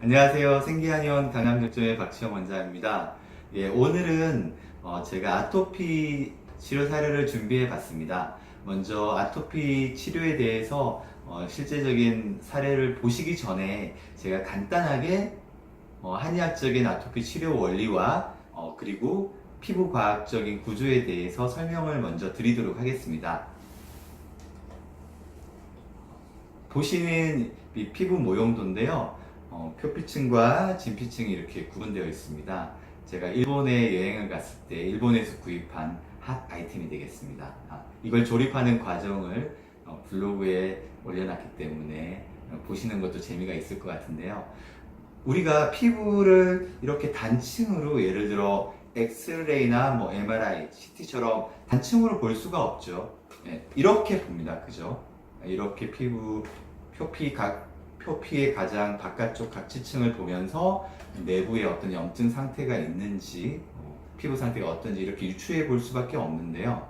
안녕하세요. 생기한의원 강남역점의 박시영 원장입니다. 예, 오늘은 어, 제가 아토피 치료 사례를 준비해 봤습니다. 먼저 아토피 치료에 대해서 어, 실제적인 사례를 보시기 전에 제가 간단하게 어, 한의학적인 아토피 치료 원리와 어, 그리고 피부 과학적인 구조에 대해서 설명을 먼저 드리도록 하겠습니다. 보시는 이 피부 모형도인데요. 어, 표피층과 진피층이 이렇게 구분되어 있습니다. 제가 일본에 여행을 갔을 때 일본에서 구입한 핫 아이템이 되겠습니다. 아, 이걸 조립하는 과정을 어, 블로그에 올려놨기 때문에 어, 보시는 것도 재미가 있을 것 같은데요. 우리가 피부를 이렇게 단층으로 예를 들어 엑스레이나 뭐 MRI, CT처럼 단층으로 볼 수가 없죠. 예, 이렇게 봅니다. 그죠? 이렇게 피부 표피 각 표피의 가장 바깥쪽 각지층을 보면서 내부에 어떤 염증 상태가 있는지 어, 피부 상태가 어떤지 이렇게 유추해 볼 수밖에 없는데요.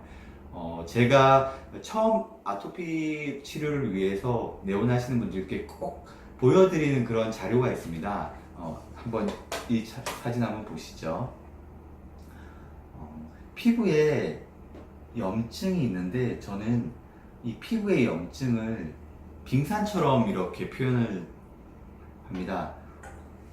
어, 제가 처음 아토피 치료를 위해서 내원하시는 분들께 꼭 보여드리는 그런 자료가 있습니다. 어, 한번 이 차- 사진 한번 보시죠. 어, 피부에 염증이 있는데 저는 이 피부의 염증을 빙산처럼 이렇게 표현을 합니다.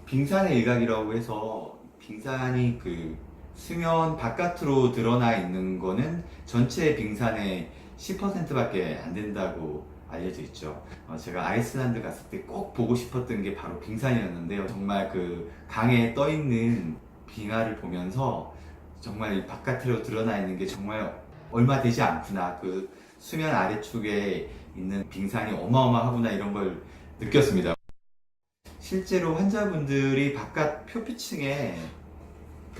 빙산의 일각이라고 해서 빙산이 그 수면 바깥으로 드러나 있는 거는 전체 빙산의 10%밖에 안 된다고 알려져 있죠. 어, 제가 아이슬란드 갔을 때 꼭 보고 싶었던 게 바로 빙산이었는데요. 정말 그 강에 떠 있는 빙하를 보면서 정말 이 바깥으로 드러나 있는 게 정말 얼마 되지 않구나. 그 수면 아래쪽에 있는 빙산이 어마어마하구나 이런 걸 느꼈습니다. 실제로 환자분들이 바깥 표피층에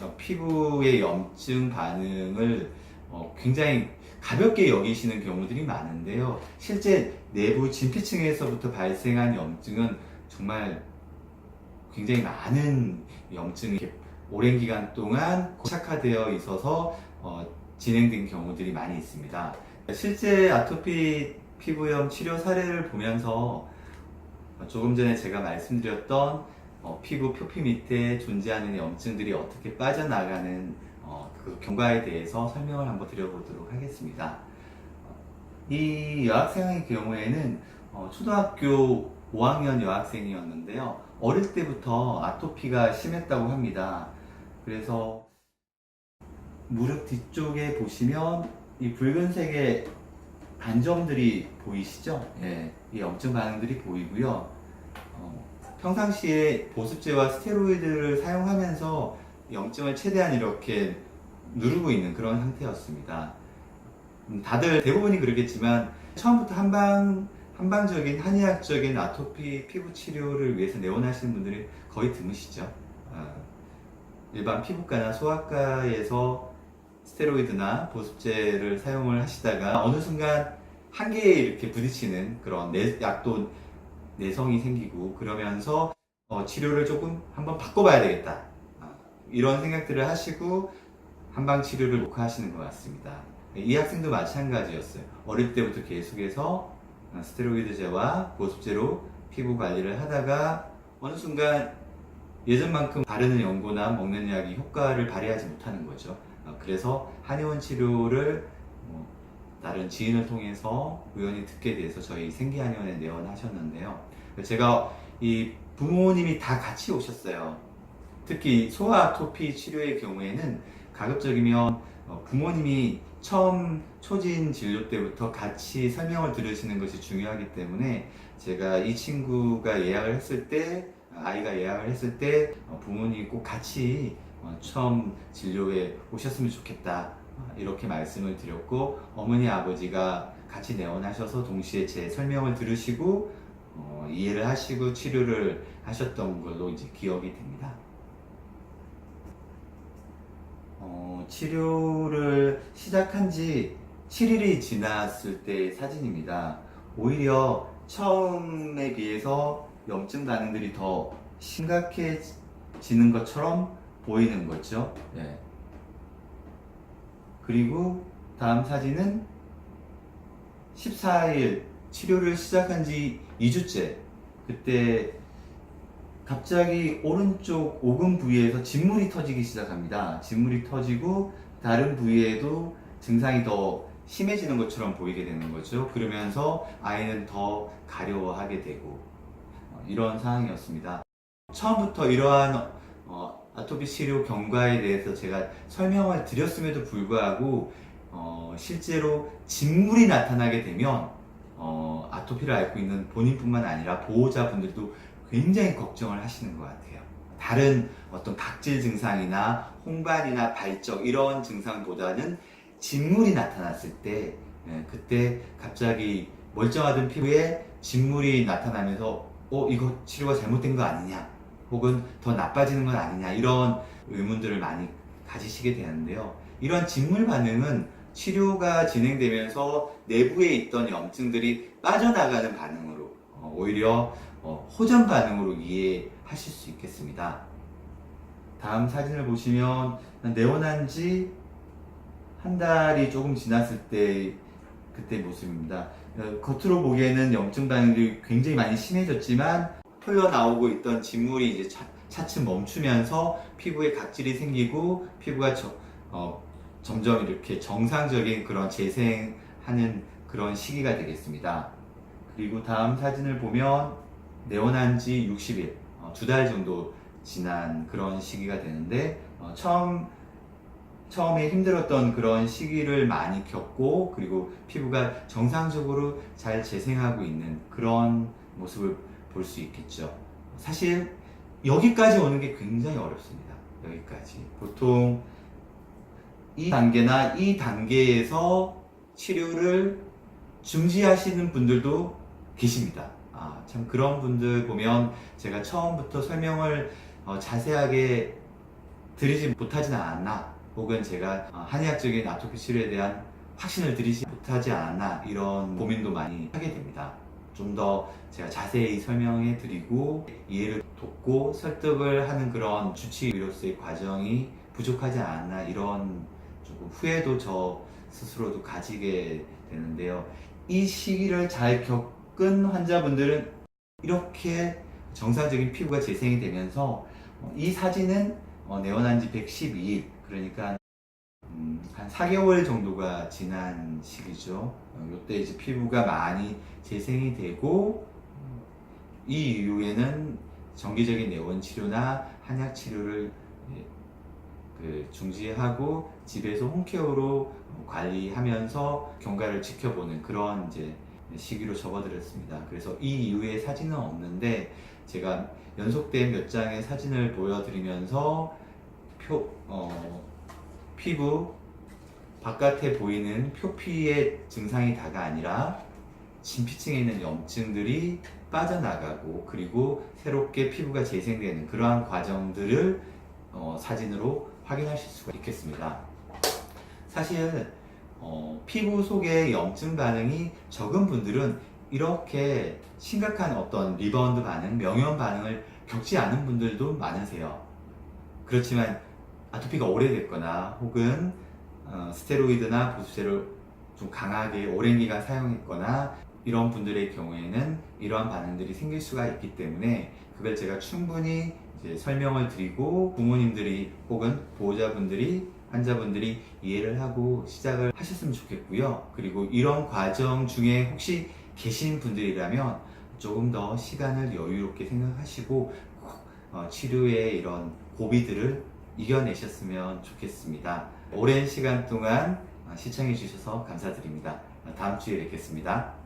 어, 피부의 염증 반응을 어, 굉장히 가볍게 여기시는 경우들이 많은데요. 실제 내부 진피층에서부터 발생한 염증은 정말 굉장히 많은 염증이 오랜 기간 동안 고착화되어 있어서 어, 진행된 경우들이 많이 있습니다. 실제 아토피 피부염 치료 사례를 보면서 조금 전에 제가 말씀드렸던 어, 피부 표피 밑에 존재하는 염증들이 어떻게 빠져나가는 어, 그 경과에 대해서 설명을 한번 드려보도록 하겠습니다. 어, 이 여학생의 경우에는 어, 초등학교 5학년 여학생이었는데요. 어릴 때부터 아토피가 심했다고 합니다. 그래서 무릎 뒤쪽에 보시면 이 붉은색의 반점들이 보이시죠? 예, 이 염증 반응들이 보이고요. 어, 평상시에 보습제와 스테로이드를 사용하면서 염증을 최대한 이렇게 누르고 있는 그런 상태였습니다. 음, 다들 대부분이 그러겠지만 처음부터 한방 한방적인 한의학적인 아토피 피부 치료를 위해서 내원하시는 분들이 거의 드무시죠. 아, 일반 피부과나 소아과에서 스테로이드나 보습제를 사용을 하시다가 어느 순간 한계에 이렇게 부딪히는 그런 내, 약도 내성이 생기고 그러면서 어, 치료를 조금 한번 바꿔봐야 되겠다. 아, 이런 생각들을 하시고 한방 치료를 녹화하시는 것 같습니다. 이 학생도 마찬가지였어요. 어릴 때부터 계속해서 어, 스테로이드제와 보습제로 피부 관리를 하다가 어느 순간 예전만큼 바르는 연고나 먹는 약이 효과를 발휘하지 못하는 거죠. 어, 그래서 한의원 치료를 뭐 다른 지인을 통해서 우연히 듣게 돼서 저희 생기한의원에 내원하셨는데요. 제가 이 부모님이 다 같이 오셨어요. 특히 소아 토피 치료의 경우에는 가급적이면 어, 부모님이 처음 초진 진료 때부터 같이 설명을 들으시는 것이 중요하기 때문에 제가 이 친구가 예약을 했을 때 아이가 예약을 했을 때 어, 부모님이 꼭 같이 어, 처음 진료에 오셨으면 좋겠다 어, 이렇게 말씀을 드렸고 어머니 아버지가 같이 내원하셔서 동시에 제 설명을 들으시고 어, 이해를 하시고 치료를 하셨던 걸로 이제 기억이 됩니다. 어, 치료를 시작한 지 7일이 지났을 때 사진입니다. 오히려 처음에 비해서 염증 반응들이 더 심각해지는 것처럼 보이는 거죠. 네. 그리고 다음 사진은 14일 치료를 시작한 지 2주째. 그때 갑자기 오른쪽 오금 부위에서 진물이 터지기 시작합니다. 진물이 터지고 다른 부위에도 증상이 더 심해지는 것처럼 보이게 되는 거죠. 그러면서 아이는 더 가려워하게 되고 어, 이런 상황이었습니다. 처음부터 이러한 어, 아토피 치료 경과에 대해서 제가 설명을 드렸음에도 불구하고 어, 실제로 진물이 나타나게 되면 어, 아토피를 앓고 있는 본인뿐만 아니라 보호자분들도 굉장히 걱정을 하시는 것 같아요. 다른 어떤 각질 증상이나 홍반이나 발적 이런 증상보다는 진물이 나타났을 때 예, 그때 갑자기 멀쩡하던 피부에 진물이 나타나면서 어 이거 치료가 잘못된 거 아니냐 혹은 더 나빠지는 건 아니냐 이런 의문들을 많이 가지시게 되는데요. 이런 진물 반응은 치료가 진행되면서 내부에 있던 염증들이 빠져나가는 반응으로 어, 오히려 어, 호전 반응으로 이해하실 수 있겠습니다. 다음 사진을 보시면 내원한 지 한 달이 조금 지났을 때 그때 모습입니다. 어, 겉으로 보기에는 염증 반응들이 굉장히 많이 심해졌지만 흘러나오고 있던 진물이 이제 차, 차츰 멈추면서 피부에 각질이 생기고 피부가 저- 어, 점점 이렇게 정상적인 그런 재생하는 그런 시기가 되겠습니다. 그리고 다음 사진을 보면 내원한 지 60일, 두달 정도 지난 그런 시기가 되는데 어, 처음 처음에 힘들었던 그런 시기를 많이 겪고 그리고 피부가 정상적으로 잘 재생하고 있는 그런 모습을 볼 수 있겠죠. 사실 여기까지 오는 게 굉장히 어렵습니다. 여기까지 보통 이 단계나 이 단계에서 치료를 중지하시는 분들도 계십니다. 아, 참 그런 분들 보면 제가 처음부터 설명을 어, 자세하게 드리지 못하진 않았나 혹은 제가 어, 한의학적인 아토피 치료에 대한 확신을 드리지 못하지 않았나 이런 고민도 많이 하게 됩니다. 좀 더 제가 자세히 설명해 드리고 이해를 돕고 설득을 하는 그런 주치의로서의 과정이 부족하지 않았나 이런 조금 후회도 저 스스로도 가지게 되는데요. 이 시기를 잘 겪은 환자분들은 이렇게 정상적인 피부가 재생이 되면서 어, 이 사진은 어, 내원한 지 112일 그러니까 음, 한 4개월 정도가 지난 시기죠. 어, 이때 이제 피부가 많이 재생이 되고 음, 이 이후에는 정기적인 내원 치료나 한약 치료를 예, 그 중지하고 집에서 홈케어로 관리하면서 경과를 지켜보는 그런 이제 시기로 접어들었습니다. 그래서 이 이후에 사진은 없는데 제가 연속된 몇 장의 사진을 보여드리면서 표, 어, 피부 바깥에 보이는 표피의 증상이 다가 아니라 진피층에 있는 염증들이 빠져나가고 그리고 새롭게 피부가 재생되는 그러한 과정들을 어, 사진으로 확인하실 수가 있겠습니다. 사실 어, 피부 속에 염증 반응이 적은 분들은 이렇게 심각한 어떤 리바운드 반응, 명현 반응을 겪지 않은 분들도 많으세요. 그렇지만 아토피가 오래됐거나 혹은 어, 스테로이드나 보수제를 좀 강하게 오랜 기간 사용했거나 이런 분들의 경우에는 이러한 반응들이 생길 수가 있기 때문에 그걸 제가 충분히 설명을 드리고 부모님들이 혹은 보호자분들이 환자분들이 이해를 하고 시작을 하셨으면 좋겠고요. 그리고 이런 과정 중에 혹시 계신 분들이라면 조금 더 시간을 여유롭게 생각하시고 꼭 어, 치료의 이런 고비들을 이겨내셨으면 좋겠습니다. 오랜 시간 동안 어, 시청해 주셔서 감사드립니다. 다음 주에 뵙겠습니다.